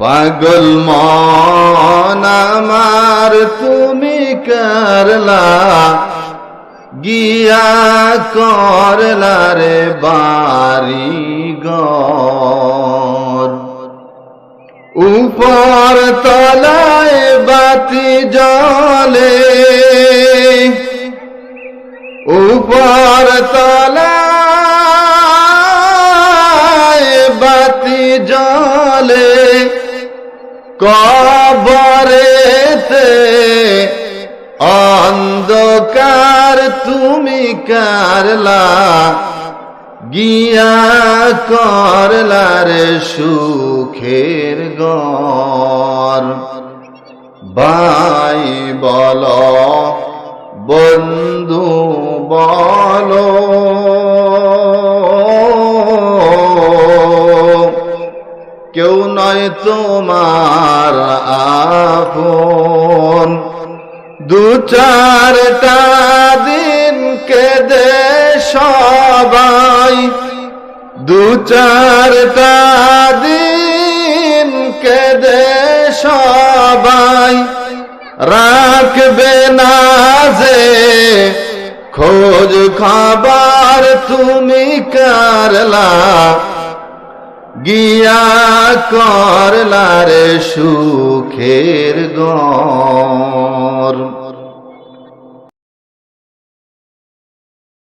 পাগল আমার, তুমি করলা, গিয়া করলা রে বাড়ি গর উপর তলায় বাতি জলে উপর তলায় বাতি জলে কবরেতে অন্ধকার তুমি কারলা গিয়া করলা রে সুখের গর ভাই বল বন্ধু কেউ নয় তোমার আপন। দু চারটা দিন কেঁদে সবাই। দু চারটা দিন কেঁদে সবাই। রাখবে না যে খোঁজ খাবার তুমি করলা। গিয়া করলার সুখের গর